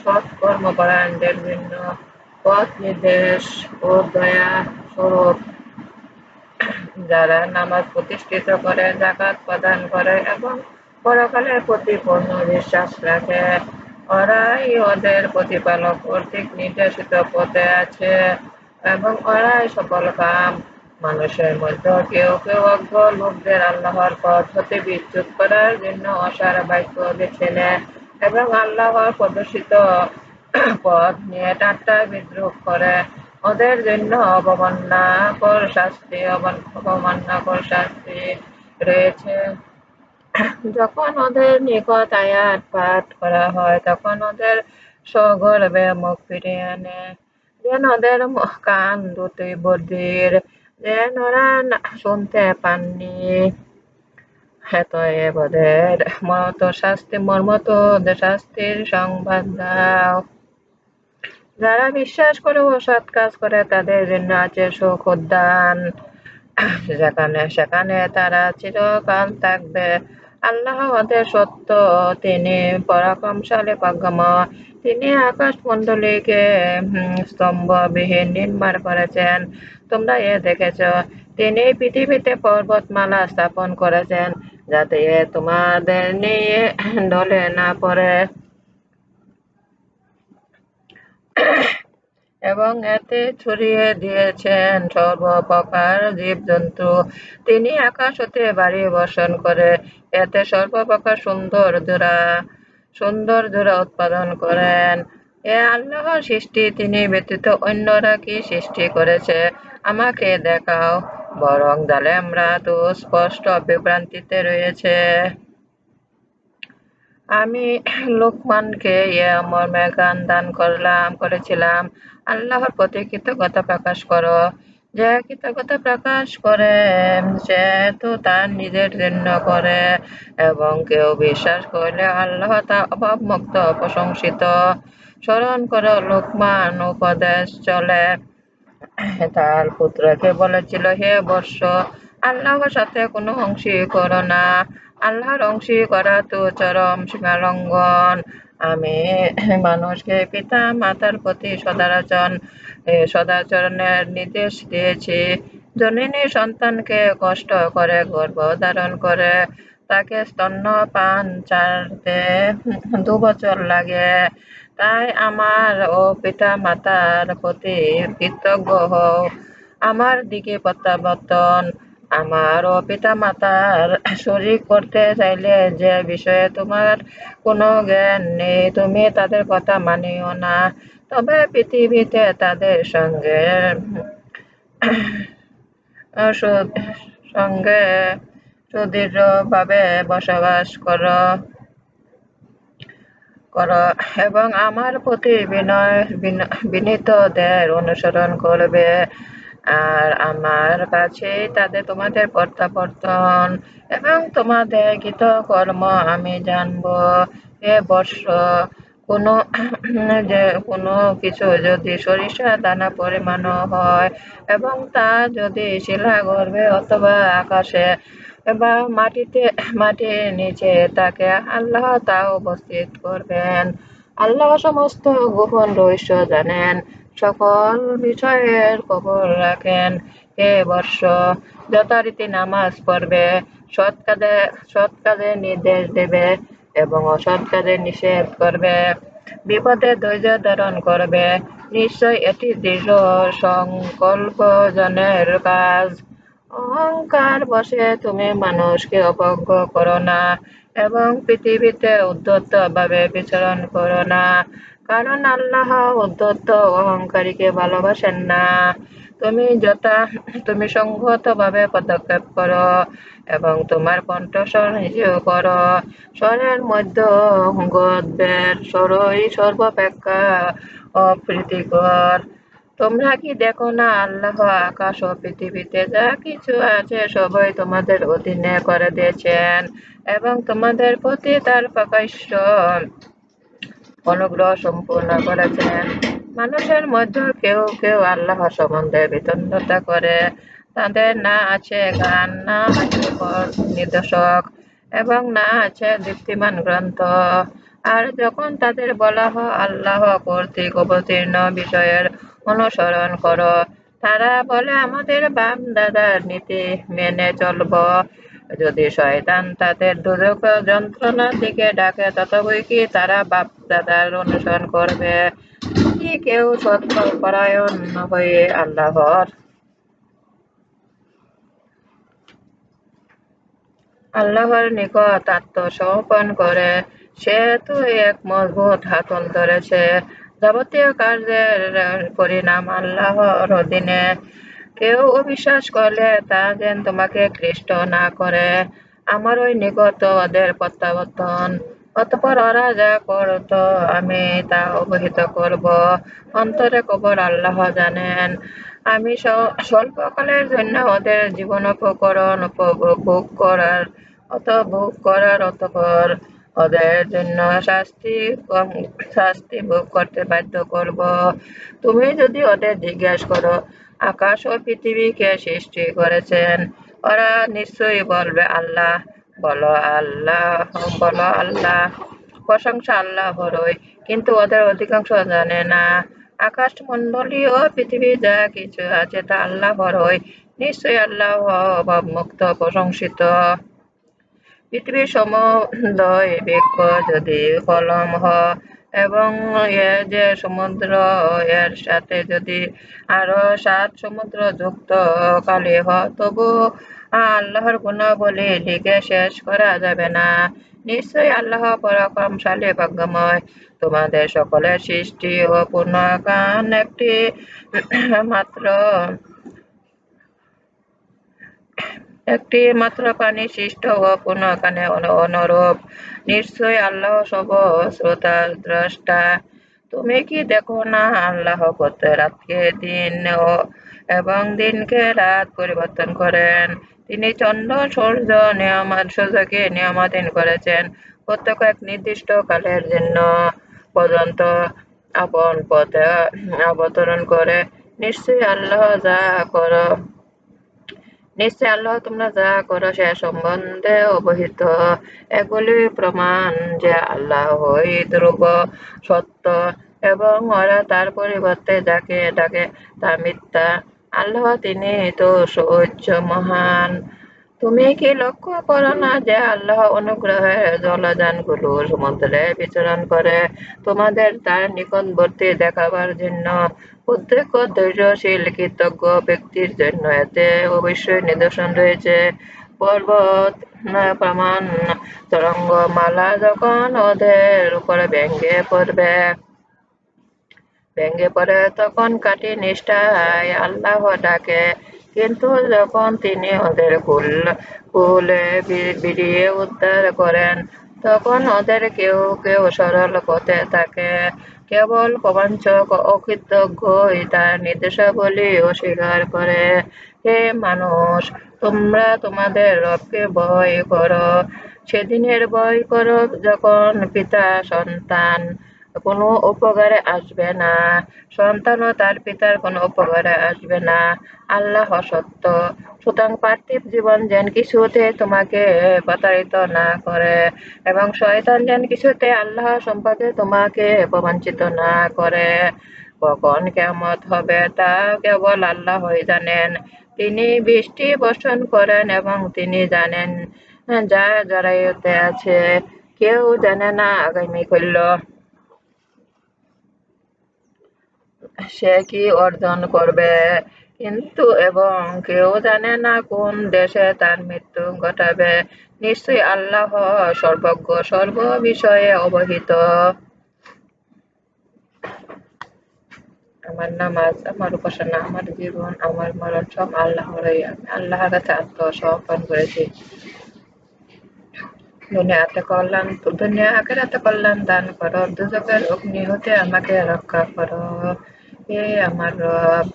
সৎকর্মপরায়ণদের জন্য পথ নির্দেশ ও দয়া স্বরূপ। যারা নামাজ প্রতিষ্ঠিত করে, জাকাত প্রদান করে এবং পরকালের প্রতি পূর্ণ বিশ্বাস রাখে অরাই ওদের প্রতিপালক। কর্তৃক নির্দেশিত পথে আছে এবং অরাই সকল কাম। মানুষের মধ্যে কেউ কেউ অজ্ঞ লোকদের আল্লাহর পথ হতে বিচ্যুত করার জন্য অসার বাক্য বেছে নেয়। এবং আল্লাহর প্রদর্শিত পথ নিয়ে ঠাট্টা বিদ্রুপ করে। ওদের জন্য অবমাননাকর শাস্তি অবমাননাকর শাস্তি রয়েছে। যখন ওদের নিকট আয়াত পাঠ করা হয়, তখন ওদের সগর্বে মুখ ফিরিয়ে আনে। যেন ওদের কান দুটি বদির। যেন ওরা শুনতে পাননি হেতয়ে ওদের মত শাস্তি মর্মত শাস্তির সংবাদ দাও। যারা বিশ্বাস করে ও সৎ কাজ করে, তাদের জন্য আছে সুখ উদ্যান। যেখানে সেখানে তারা চিরকাল থাকবে। আল্লাহ ওদের সত্য, তিনি পরাক্রমশালী, পাগম। তিনি আকাশ মন্ডলীকে স্তম্ভবিহীন নির্মাণ করেছেন। তোমরা এ দেখেছ, তিনি পৃথিবীতে পর্বতমালা স্থাপন করেছেন। যাতে এ তোমাদের নিয়ে ডলে না পড়ে। এবং এতে ছড়িয়ে দিয়েছেন সর্বপ্রকার জীবজন্তু। তিনি আকাশ হতে বাড়ি বর্ষণ করে, এতে সর্বপ্রকার সুন্দর জোড়া সুন্দর জোড়া উৎপাদন করেন। এ আল্লাহর সৃষ্টি, তিনি ব্যতীত অন্যরা কি সৃষ্টি করেছে? আমাকে দেখাও। বরং জালেমরা তো স্পষ্ট বিভ্রান্তিতে রয়েছে। আমি লোকমানকে ইয়ে মর্মে গান দান করলাম, করেছিলাম। আল্লাহর প্রতি কৃতজ্ঞতা প্রকাশ করো। যে কৃতজ্ঞতা প্রকাশ করে, সে তো তার নিজের জন্য করে এবং কেউ বিশ্বাস করলে আল্লাহ তা অভাবমুক্ত, প্রশংসিত। স্মরণ করো, লোকমান উপদেশ চলে। তার পুত্রকে বলেছিল, হে বর্ষ, আল্লাহর সাথে কোনো অংশী করো না। আল্লাহর অংশী করা তো চরম সীমালঙ্ঘন। আমি মানুষকে পিতা মাতার প্রতি সদাচরণ সদাচরণের নির্দেশ দিয়েছি। জননী সন্তানকে কষ্ট করে গর্ভ ধারণ করে, তাকে স্তন্য পান চারতে দু বছর লাগে। তাই আমার ও পিতা মাতার প্রতি কৃতজ্ঞ হও। আমার দিকে প্রত্যাবর্তন। আমার ও পিতা মাতার শরিক করতে চাইলে যে বিষয়ে তোমার কোনো জ্ঞান নেই, তুমি তাদের কথা মানিও না। তবে পৃথিবীতে তাদের সঙ্গে সঙ্গে সুদৃঢ়ভাবে বসবাস করো। কর এবং আমার প্রতি বিনয় বিনীত দেয় অনুসরণ করবে। আর আমার কাছে তাদের তোমাদের প্রত্যাবর্তন এবং তোমাদের কর্ম আমি জানব। এ বর্ষ, কোনো যে কোনো কিছু যদি সরিষা দানা পরিমাণ হয় এবং তা যদি শিলা গর্ভে অথবা আকাশে বা মাটিতে, মাটির নিচে তাকে আল্লাহ তা উপস্থিত করবেন। আল্লাহ সমস্ত গোপন রহস্য জানেন, সকল বিষয়ের খবর রাখেন। হে বর্ষ যথারীতি নামাজ পড়বে, সৎ কাজে সৎ কাজে নির্দেশ দেবে এবং অসৎ কাজে নিষেধ করবে। বিপদে ধৈর্য ধারণ করবে। নিশ্চয় এটি দৃঢ় সংকল্পজনের কাজ। অহংকার বসে তুমি মানুষকে অবজ্ঞ করো না এবং পৃথিবীতে উদ্ধত ভাবে বিচরণ করো না। কারণ আল্লাহ উদ্ধত অহংকারীকে ভালোবাসেন না। তুমি যথা, তুমি সংহতভাবে পদক্ষেপ করো এবং তোমার কণ্ঠস্বর নিজেও করো। স্বরের মধ্য গদ্যের স্বরই সর্বাপেক্ষা অপ্রীতিকর। তোমরা কি দেখো না আল্লাহ আকাশ ও পৃথিবীতে যা কিছু আছে সবাই তোমাদের অধীনে করে দিয়েছেন এবং তোমাদের প্রতি তার প্রকাশ্য অনুগ্রহ সম্পূর্ণ করেছেন। মানুষের মধ্যে কেউ কেউ আল্লাহ সম্বন্ধে বিতন্ডতা করে। তাদের না আছে গান না আছে নির্দেশক এবং না আছে দীপ্তিমান গ্রন্থ। আর যখন তাদের বলা হয় আল্লাহ কর্তৃক অবতীর্ণ বিষয়ের অনুসরণ করো। তারা বলে, আমাদের বাপ দাদার নীতি মেনে চলব। যদি শয়তান তাদের দুর্যোগ যন্ত্রণার দিকে ডাকে ততই কি তারা বাপ দাদার অনুসরণ করবে? কি কেউ সত্য পরায়ণ হয়ে আল্লাহর? আল্লাহর নিকট আত্মসমর্পণ করে। সে তো এক মজবুত হাতল ধরেছে। যাবতীয় কার্যের পরিণাম আল্লাহর অধীনে। কেউ অবিশ্বাস করলে তা যেন তোমাকে ক্লিষ্ট না করে। আমার ওই নিকট ওদের প্রত্যাবর্তন। অতপর ওরা যা করত, আমি তা অবহিত করব। অন্তরে কবর আল্লাহ জানেন। আমি স্বল্পকালের জন্য ওদের জীবন উপকরণ উপভোগ করার অত ভোগ করার অতপর ওদের জন্য শাস্তি শাস্তি ভোগ করতে বাধ্য করব। তুমি যদি ওদের জিজ্ঞেস করো, আকাশ ও পৃথিবীকে সৃষ্টি করেছেন? ওরা নিশ্চয়ই বলবে আল্লাহ। বলো আল্লাহ বলো আল্লাহ। প্রশংসা আল্লাহরই, কিন্তু ওদের অধিকাংশ জানে না। আকাশ মন্ডলী ও পৃথিবী যা কিছু আছে তা আল্লাহরই। নিশ্চয়ই আল্লাহ মুক্ত প্রশংসিত। পৃথিবীর বৃক্ষ যদি কলম হ, এবং এ যে সমুদ্র, এর সাথে যদি আরও সাত সমুদ্র যুক্ত কালি হ, তবু আল্লাহর গুণাবলী লিখে শেষ করা যাবে না। নিশ্চয়ই আল্লাহ পরাক্রমশালী, ভাগ্যময়। তোমাদের সকলের সৃষ্টি ও পূর্ণকান একটি মাত্র। একটি মাত্র প্রাণী সৃষ্ট ও পুনঃখানে অনুরূপ। নিশ্চয় আল্লাহ সব শ্রোতা দ্রষ্টা। তুমি কি দেখো না আল্লাহ করতে রাতকে দিন ও এবং দিনকে রাত পরিবর্তন করেন? তিনি চন্দ্র, সূর্য, নিয়ামত, সূর্যকে নিয়মাধীন করেছেন। প্রত্যেক এক নির্দিষ্ট কালের জন্য পর্যন্ত আপন পথে অবতরণ করে। নিশ্চয়ই আল্লাহ যা করো নিশ্চয় আল্লাহ তোমরা যা করো সে সম্বন্ধে অবহিত। এগুলি প্রমাণ যে আল্লাহ হই ধ্রুব, সত্য এবং ওরা তার পরিবর্তে যাকে ডাকে তা মিথ্যা। আল্লাহ তিনি তো সৌচ্চ মহান। তুমি কি লক্ষ্য করো না যে আল্লাহ অনুগ্রহে জলযানগুলো সমুদ্রে বিচরণ করে? তোমাদের তার নিকটবর্তী দেখাবার জন্য প্রত্যেক ধৈর্যশীল কৃতজ্ঞ ব্যক্তির জন্য। এতে অবশ্যই নিদর্শন রয়েছে। পর্বত প্রমাণ তরঙ্গ মালা যখন ওদের উপরে ভেঙ্গে পড়বে ভেঙ্গে পড়ে তখন কাটি নিষ্ঠায় আল্লাহ ডাকে। কিন্তু যখন তিনি ওদের কুল, কুলে বিড়িয়ে উদ্ধার করেন, তখন ওদের কেউ কেউ সরল পথে থাকে। কেবল প্রবাঞ্চক অকৃতজ্ঞই তার নির্দেশাবলী অস্বীকার করে। হে মানুষ, তোমরা তোমাদের রবকে ভয় করো। সেদিনের ভয় করো যখন পিতা সন্তান কোনো উপকারে আসবে না। সন্তানও তার পিতার কোনো উপকারে আসবে না। আল্লাহ সত্য সুতরাং পার্থিব জীবন যেন কিছুতে তোমাকে প্রতারিত না করে এবং শয়তান যেন কিছুতে আল্লাহ সম্পর্কে তোমাকে প্রবঞ্চিত না করে। কখন কেমত হবে তা কেবল আল্লাহ জানেন। তিনি বৃষ্টি বর্ষণ করেন এবং তিনি জানেন, যা জড়াইতে আছে। কেউ জানে না আগামী করল। সে কি অর্জন করবে? কিন্তু এবং কেউ জানে না কোন দেশে তার মৃত্যু ঘটাবে। নিশ্চয়ই আল্লাহ সর্বজ্ঞ সর্ব বিষয়ে অবহিত। আমার নামাজ, আমার উপাসনা, আমার জীবন, আমার মরণ সব আল্লাহরই। আমি আল্লাহর কাছে আত্মসমর্পণ করেছি। দুনিয়াতে কল্যাণ, দুনিয়া আখেরাতে কল্যাণ দান করো। দুজকের অগ্নি হতে আমাকে রক্ষা করো। হে আমার রব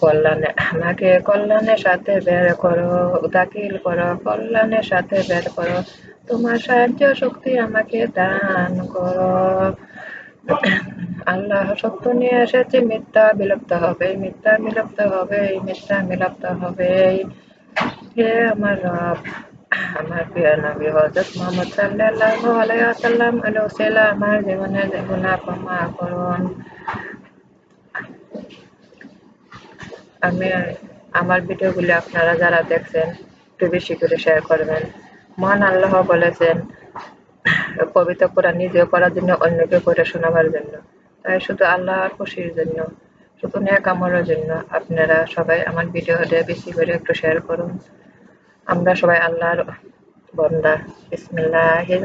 কল্যাণে, আমাকে কল্যাণের সাথে বের করো দাখিল করো, কল্যাণের সাথে বের করো। তোমার সাহায্য শক্তি আমাকে দান করো। আল্লাহ সত্য নিয়ে এসেছে, মিথ্যা বিলুপ্ত হবে, মিথ্যা বিলুপ্ত হবে, মিথ্যা বিলুপ্ত হবে। হে আমার রব, আমার প্রিয় নবী হজরত মোহাম্মদ সাল্লাল্লাহু আলাইহি ওয়াসাল্লাম, আলো, সেলা, আমার জীবনে গুনাহ ক্ষমা করুন। আমি আমার ভিডিওগুলি আপনারা যারা দেখছেন, একটু বেশি করে শেয়ার করবেন। মহান আল্লাহ বলেছেন, পবিত্র কোরআন নিজেও করার জন্য, অন্যকে করে শোনাবার জন্য। তাই শুধু আল্লাহর খুশির জন্য, শুধু ন্যাক আমলের জন্য আপনারা সবাই আমার ভিডিওটা বেশি করে একটু শেয়ার করুন। আমরা সবাই আল্লাহর বন্দা। রহিম।